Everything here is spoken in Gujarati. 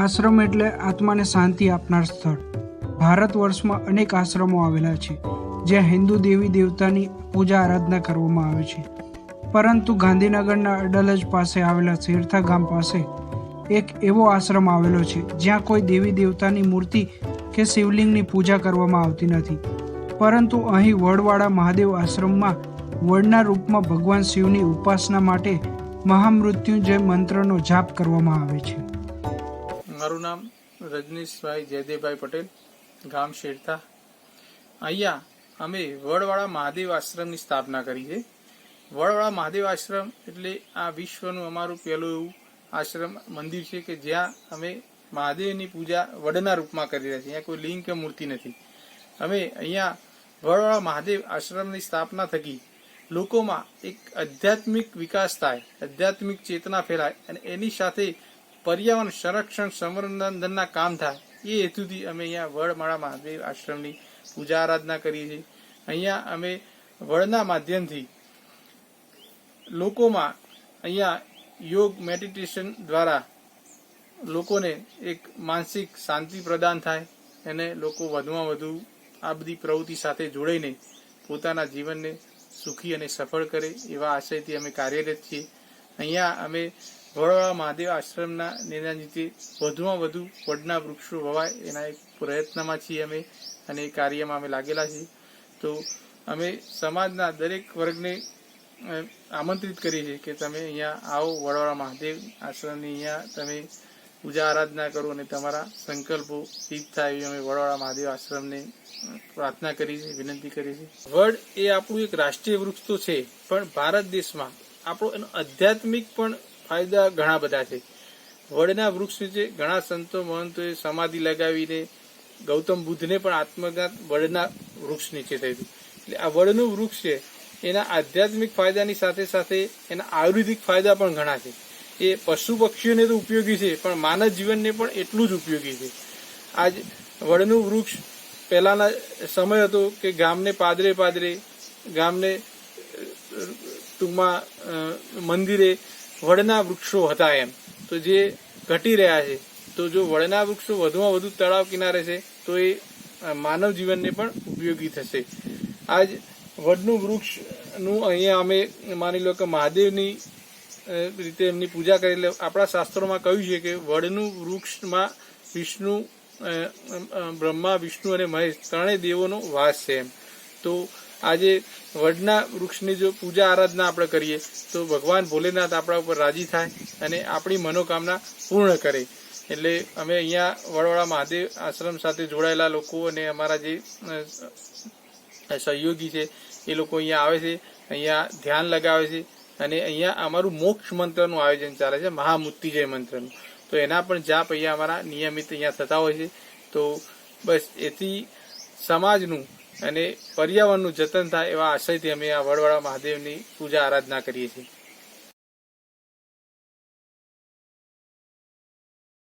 આશ્રમ એટલે આત્માને શાંતિ આપનાર સ્થળ. ભારત વર્ષમાં અનેક આશ્રમો આવેલા છે, જ્યાં હિન્દુ દેવી દેવતાની પૂજા આરાધના કરવામાં આવે છે. પરંતુ ગાંધીનગરના અડલજ પાસે આવેલા શેરથા ગામ પાસે એક એવો આશ્રમ આવેલો છે, જ્યાં કોઈ દેવી દેવતાની મૂર્તિ કે શિવલિંગની પૂજા કરવામાં આવતી નથી. પરંતુ અહીં વડવાળા મહાદેવ આશ્રમમાં વડના રૂપમાં ભગવાન શિવની ઉપાસના માટે મહામૃત્યુંજય મંત્રનો જાપ કરવામાં આવે છે. મારું નામ રજનીશભાઈ જયદેવભાઈ પટેલ, ગામ શેરતા. અહીંયા અમે વડવાળા મહાદેવ આશ્રમની સ્થાપના કરી છે. વડવાળા મહાદેવ આશ્રમ એટલે આ વિશ્વનું અમારું પહેલું એવું આશ્રમ, મંદિર છે કે જ્યાં અમે મહાદેવની પૂજા વડના રૂપમાં કરી રહ્યા છીએ. અહીંયા કોઈ લિંગ કે મૂર્તિ નથી. અમે અહીંયા વડવાળા મહાદેવ આશ્રમની સ્થાપના થકી લોકોમાં એક આધ્યાત્મિક વિકાસ થાય, આધ્યાત્મિક ચેતના ફેલાય અને એની સાથે પર્યાવરણ સંરક્ષણ સંવર્ધનના કામ થાય, એ હેતુથી અમે અહીંયા વડમાળા મહાદેવ આશ્રમની પૂજા આરાધના કરીએ છીએ. અહીંયા અમે વડના માધ્યમથી લોકોમાં અહીંયા યોગ મેડિટેશન દ્વારા લોકોને એક માનસિક શાંતિ પ્રદાન થાય અને લોકો વધુમાં વધુ આ બધી પ્રવૃત્તિ સાથે જોડાઈને પોતાના જીવનને સુખી અને સફળ કરે એવા આશયથી અમે કાર્યરત છીએ. અહીંયા અમે વડવાળા મહાદેવ આશ્રમના નિર્ણયથી વધુમાં વધુ વડના વૃક્ષો વવાય એના એક પ્રયત્નમાં છીએ અમે અને એ કાર્યમાં અમે લાગેલા છીએ. તો અમે સમાજના દરેક વર્ગને આમંત્રિત કરીએ છીએ કે તમે અહીંયા આવો વડોદરા મહાદેવ આશ્રમની અહીંયા તમે પૂજા આરાધના કરો અને તમારા સંકલ્પો સિદ્ધ થાય એવી અમે વડોદરા મહાદેવ આશ્રમને પ્રાર્થના કરી છે વિનંતી કરી છે વડ એ આપણું એક રાષ્ટ્રીય વૃક્ષ તો છે, પણ ભારત દેશમાં આપણો એનો આધ્યાત્મિક પણ ફાયદા ઘણા બધા છે. વડના વૃક્ષ નીચે ઘણા સંતો મહંતોએ સમાધિ લગાવીને ગૌતમ બુદ્ધને પણ આત્મઘાત વડના વૃક્ષ નીચે થયું એટલે આ વડનું વૃક્ષ છે, એના આધ્યાત્મિક ફાયદાની સાથે સાથે એના આયુર્વેદિક ફાયદા પણ ઘણા છે. એ પશુ પક્ષીઓને તો ઉપયોગી છે, પણ માનવ જીવનને પણ એટલું જ ઉપયોગી છે. આજ વડનું વૃક્ષ પહેલાના સમય હતો કે ગામને પાદરે પાદરે, ગામને ટૂંકમાં મંદિરે વડના વૃક્ષો હતા એમ. તો જે ઘટી રહ્યા છે, તો જો વડના વૃક્ષો વધુમાં વધુ તળાવ કિનારે છે, તો એ માનવ જીવનને પણ ઉપયોગી થશે. આજ વડનું વૃક્ષનું અહીંયા અમે માની લો કે મહાદેવની રીતે એમની પૂજા કરી આપણા શાસ્ત્રોમાં કહ્યું છે કે વડનું વૃક્ષમાં વિષ્ણુ બ્રહ્મા, વિષ્ણુ અને મહેશ ત્રણેય દેવોનો વાસ છે એમ. તો આજે વડના વૃક્ષની જો પૂજા આરાધના આપણે કરીએ, તો ભગવાન ભોલેનાથ આપણા ઉપર રાજી થાય અને આપણી મનોકામના પૂર્ણ કરે. એટલે અમે અહીંયા વડવાળા મહાદેવ આશ્રમ સાથે જોડાયેલા લોકો અને અમારા જે સહયોગી છે, એ લોકો અહીંયા આવે છે, અહીંયા ધ્યાન લગાવે છે અને અહીંયા અમારું મોક્ષ મંત્રનું આયોજન ચાલે છે મહામૃત્યુજય મંત્રનું. તો એના પણ જાપ અહીંયા અમારા નિયમિત અહીંયા થતા હોય છે. તો બસ એથી સમાજનું અને પર્યાવરણનું જતન થાય એવા આશયથી અમે આ વડવાળા મહાદેવની પૂજા આરાધના કરીએ છીએ.